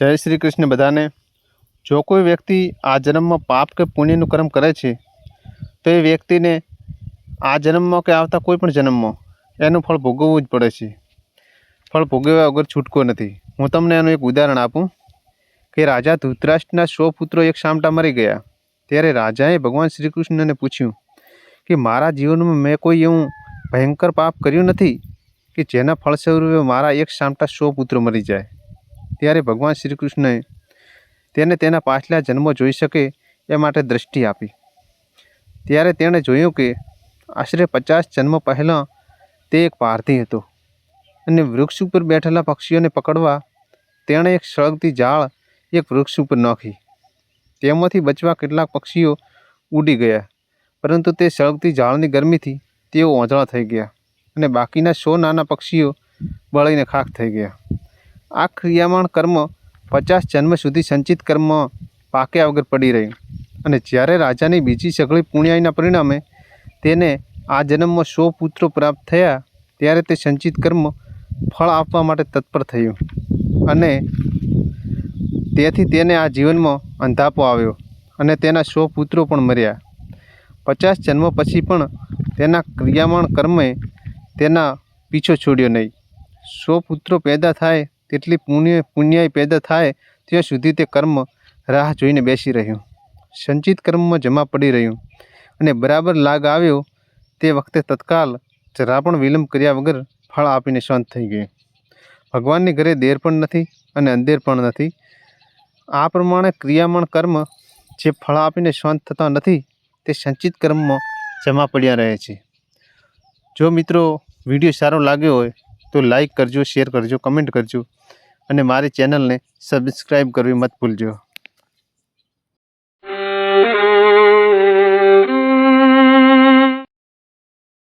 જય શ્રી કૃષ્ણ બધાને. જો કોઈ વ્યક્તિ આ જન્મમાં પાપ કે પુણ્યનું કર્મ કરે છે, તો એ વ્યક્તિને આ જન્મમાં કે આવતા કોઈ પણ જન્મમાં એનું ફળ ભોગવવું જ પડે છે. ફળ ભોગવ્યા વગર છૂટકો નથી. હું તમને એનું એક ઉદાહરણ આપું કે રાજા ધૃતરાષ્ટ્રના સો પુત્રો એક સામટા મરી ગયા. ત્યારે રાજાએ ભગવાન શ્રી કૃષ્ણને પૂછ્યું કે, મારા જીવનમાં મેં કોઈ એવું ભયંકર પાપ કર્યું નથી કે જેના ફળ સ્વરૂપે મારા એક સામટા સો પુત્રો મરી જાય? ત્યારે ભગવાન શ્રી કૃષ્ણએ તેને તેના પાછલા જન્મો જોઈ શકે એ માટે દૃષ્ટિ આપી. ત્યારે તેણે જોયું કે આશરે પચાસ જન્મ પહેલાં તે એક પારધી હતો અને વૃક્ષ ઉપર બેઠેલા પક્ષીઓને પકડવા તેણે એક સળગતી જાળ એક વૃક્ષ ઉપર નાખી. તેમાંથી બચવા કેટલાક પક્ષીઓ ઉડી ગયા, પરંતુ તે સળગતી જાળની ગરમીથી તેઓ ઓંધળા થઈ ગયા અને બાકીના સો નાના પક્ષીઓ બળીને ખાખ થઈ ગયા. આ ક્રિયામાણ કર્મ પચાસ જન્મ સુધી સંચિત કર્મ પાક્યા વગર પડી રહ્યું. અને જ્યારે રાજાની બીજી સઘળી પુણ્યાઈના પરિણામે તેને આ જન્મમાં સો પુત્રો પ્રાપ્ત થયા, ત્યારે તે સંચિત કર્મ ફળ આપવા માટે તત્પર થયું. અને તેથી તેને આ જીવનમાં અંધાપો આવ્યો અને તેના સો પુત્રો પણ મર્યા. પચાસ જન્મ પછી પણ તેના ક્રિયામાણ કર્મે તેના પીછો છોડ્યો નહીં. સો પુત્રો પેદા થાય તેટલી પુણ્ય પુણ્યાય પેદા થાય ત્યાં સુધી તે કર્મ રાહ જોઈને બેસી રહ્યું. સંચિત કર્મમાં જમા પડી રહ્યું અને બરાબર લાગ આવ્યો તે વખતે તત્કાલ જરા પણ વિલંબ કર્યા વગર ફળ આપીને શાંત થઈ ગયું. ભગવાનની ઘરે દેર પણ નથી અને અંધેર પણ નથી. આ પ્રમાણે ક્રિયામણ કર્મ જે ફળ આપીને શાંત થતા નથી તે સંચિત કર્મમાં જમા પડ્યા રહે છે. જો મિત્રો વીડિયો સારો લાગ્યો હોય તો લાઈક કરજો શેર કરજો કમેન્ટ કરજો. અને મારી ચેનલને સબસ્ક્રાઈબ કરવી મત ભૂલજો.